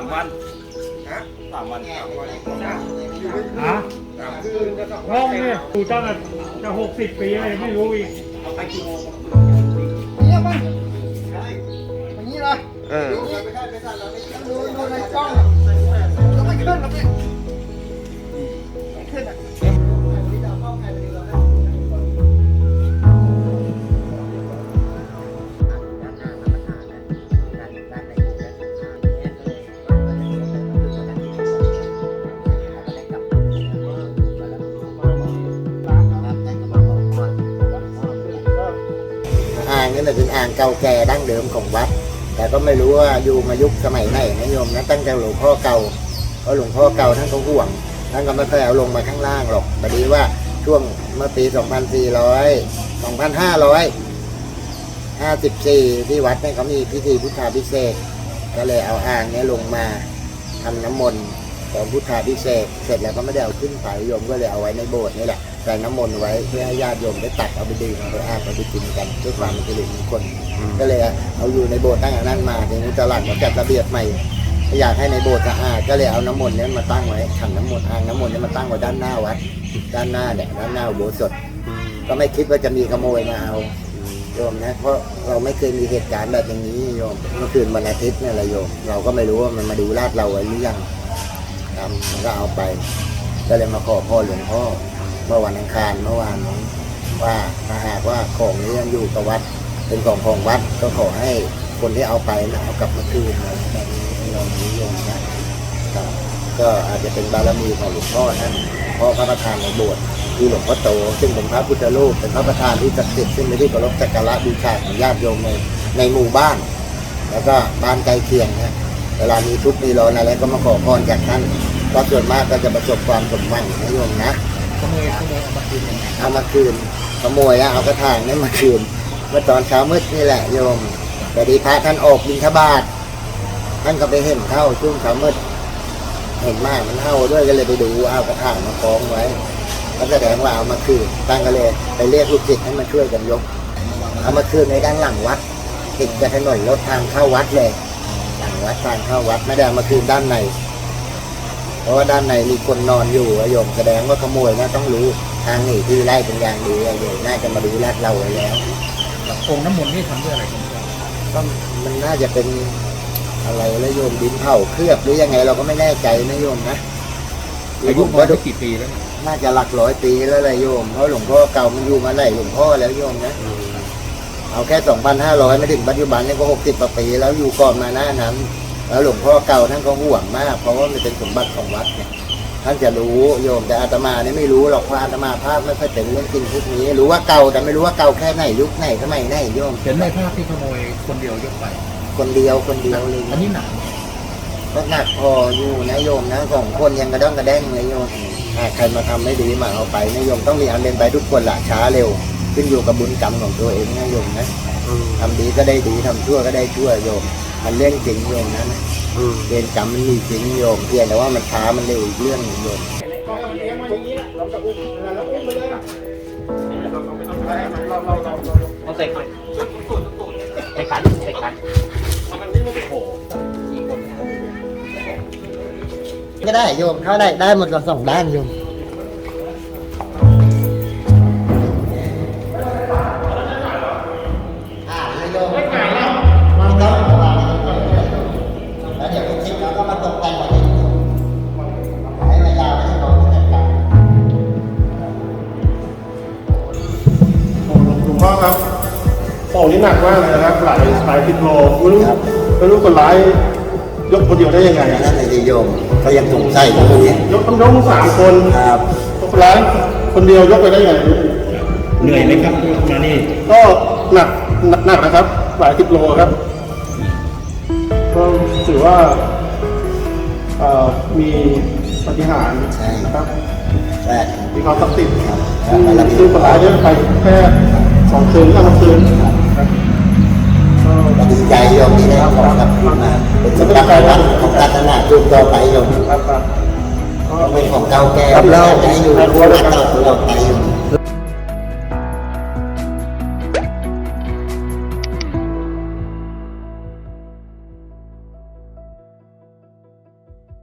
ามวันฮะสามวันสามวันฮะสามคืนก็ต้องห้องเนี่ยกูตั้งแต่จะหกสิบปีอะไรไม่รู้อีกเอาไปกี่โมงเนี่ยมันอย่างนี้เลยเออไม่ได้ไม่ได้เราไม่ดูดูในกล้อง อ่างนี่แหละเป็นอ่างเก่าแก่ดั้งเดิมของวัด แต่ก็ไม่รู้ว่าอยู่มายุคสมัยไหนนะโยมนะตั้งแต่หลวงพ่อเก่าเพราะหลวงพ่อเก่าท่านก็ห่วงท่านก็ไม่เคยเอาลงมาข้างล่างหรอกพอดีว่าช่วงเมื่อปี 2400 2500 54 ที่วัดเนี่ยเขามีพิธีพุทธาพิเศษ ก็เลยเอาอ่างเนี้ยลงมาทำน้ำมนต์ตอนพุทธาพิเศษ เสร็จแล้วก็ไม่ได้เอาขึ้นไปโยมก็เลยเอาไว้ในโบสถ์นี่แหละ ใส่น้ำมนต์ไว้เพื่อให้ญาติโยมได้ตักเอาไปดื่มเอาไปอาบเอาไปกินกันด้วยความเป็นสิริมงคลก็เลยเอาอยู่ในโบสถ์ตั้งแต่นั้นมาทีนี้ตลาดก็จัดระเบียบใหม่อยากให้ในโบสถ์สะอาดก็เลยเอาน้ำมนต์นี้มาตั้งไว้ขันน้ำมนต์อ่างน้ำมนต์นี้มาตั้งไว้ด้านหน้าวัดด้านหน้าเนี่ยด้านหน้าโบสถ์ก็ไม่คิดว่าจะมีขโมยมาเอาโยมนะเพราะเราไม่เคยมีเหตุการณ์แบบอย่างนี้โยมเมื่อคืนวันอาทิตย์เนี่ยแหละโยม เราก็ไม่รู้ว่ามันมาดูลาดเราไว้หรือยังครับมันก็เอาไป ก็เลยมาขอพ่อหลวงพ่อ มื่อวันอังคารเมื่อวานนี้ว่าถ้าหากว่าของนี้ยังอยู่กับวัด เป็นของของวัดก็ขอให้คนที่เอาไปนะเอากลับมาคืนนะแบบนี้เรานิยมนะครับก็อาจจะเป็นบารมีของหลวงพ่อท่านหลวงพ่อพระประธานในโบสถ์คือหลวงพ่อโต ซึ่งเป็นพระพุทธรูปเป็นพระประธานที่ศักดิ์สิทธิ์ซึ่งเป็นที่เคารพสักการะบูชาของญาติโยมในในหมู่บ้าน แล้วก็บ้านใกล้เคียงนะเวลามีทุกข์มีร้อนอะไรก็มาขอพรจากท่านก็ส่วนมากก็จะประสบความสมหวังนะโยมนะ ขโมยขโมยเอามาคืนยังไงเอามาคืนขโมยอะเอากระถางนี่มาคืน เมื่อตอนเช้ามืดนี่แหละโยมแต่ดีพระท่านออกบิณฑบาตท่านก็ไปเห็นเข้าช่วงเช้ามืดเห็นมากมันเข้าด้วยก็เลยไปดูเอากระถางมากองไว้ก็แสดงว่าเอามาคืนตั้งก็เลยไปเรียกลูกศิษย์ให้มาช่วยกันยก เอามาคืนในด้านหลังวัดติดกับถนนรถทางเข้าวัดเลยหลังวัดทางเข้าวัดไม่ได้มาคืนด้านใน ราะว่าด้านในมีคนนอนอยู่อะโยมแสดงว่าขโมยนะต้องรู้ทางหนีที่ไล่เป็นอย่างดีอะโยมน่าจะมาดูลาดเราไว้แล้วองค์น้ำมนต์นี่ทำด้วยอะไรกันก็มันน่าจะเป็นอะไรแล้วโยมดินเผาเคลือบหรือยังไงเราก็ไม่แน่ใจนะโยมนะอายุผมมาว่าได้กี่ปีแล้วเนี่ยน่าจะหลักร้อยปีแล้วแหละโยมเพราะหลวงพ่อเก่ามันอยู่มาไหนหลวงพ่อแล้วโยมนะเอาแค่สองพันห้าร้อยไม่ถึงปัจจุบันนี่ก็หกสิบปีแล้วอยู่ก่อนมาหน้านั้น แล้วหลวงพ่อเก่าท่านก็ห่วงมาก เพราะว่ามันเป็นสมบัติของวัดเนี่ยท่านจะรู้โยมแต่อาตมาเนี่ยไม่รู้หรอกเพราะอาตมาภาพไม่ค่อยเป็นเรื่องจริงพวกนี้ รู้ว่าเก่าแต่ไม่รู้ว่าเก่าแค่ไหนยุคไหนสมัยไหนโยมเห็นในภาพที่ขโมยคนเดียวยกไป คนเดียวคนเดียวเลยอันนี้หนักกก็หนักพออยู่นะโยมนะสองคนยังกระด้องกระแด้งเลยโยมอ่าใครมาทำไม่ดีมาเอาไปนะโยมต้องมีอันเป็นไปทุกคนละช้าเร็ว ขึ้นอยู่กับบุญกรรมของตัวเองนะโยมนะทำดีก็ได้ดีทำชั่วก็ได้ชั่วโยม มันเรื่องจริงโยมนะนะเวรกรรมมันมีจริงโยมเพียงแต่ว่ามันช้ามันเร็วอีกเรื่องหนึ่งโยมก็มันเลี้ยงมาอย่างนี้แหละเราจะอุ้มเราอุ้มไปเลยนะเราเราเราเราเอาเสกเลยเสกขันเสกขันก็ได้โยมเข้าได้ได้หมดกับสองด้านโยม นี่หนักมากเลยนะครับหลายหลายสิบโลไม่รู้ไม่รู้คนร้ายยกคนเดียวได้ยังไงนั่นเลยโยมก็ยังสงสัยอยู่ตรงนี้ยกต้องยกสามคนครับคนร้ายคนเดียวยกไปได้ยังไงเหนื่อยไหมครับมานี่ก็หนักหนักหนักนะครับ หลายสิบโลครับก็ถือว่าเอ่อมีปฏิหารย์นะครับแต่มีความศักดิ์สิทธิ์ครับคือคือคนร้ายเนี่ยไปแค่สองคืนก็มาคืนครับ ก็ดีใจโยมที่ได้ของกลับคืนมาเป็นสมบัติวัดของการตลาทูกต่อไปโยมก็เป็นของเก่าแก่ที่จะให้อยู่คู่วัดต่อไปโยม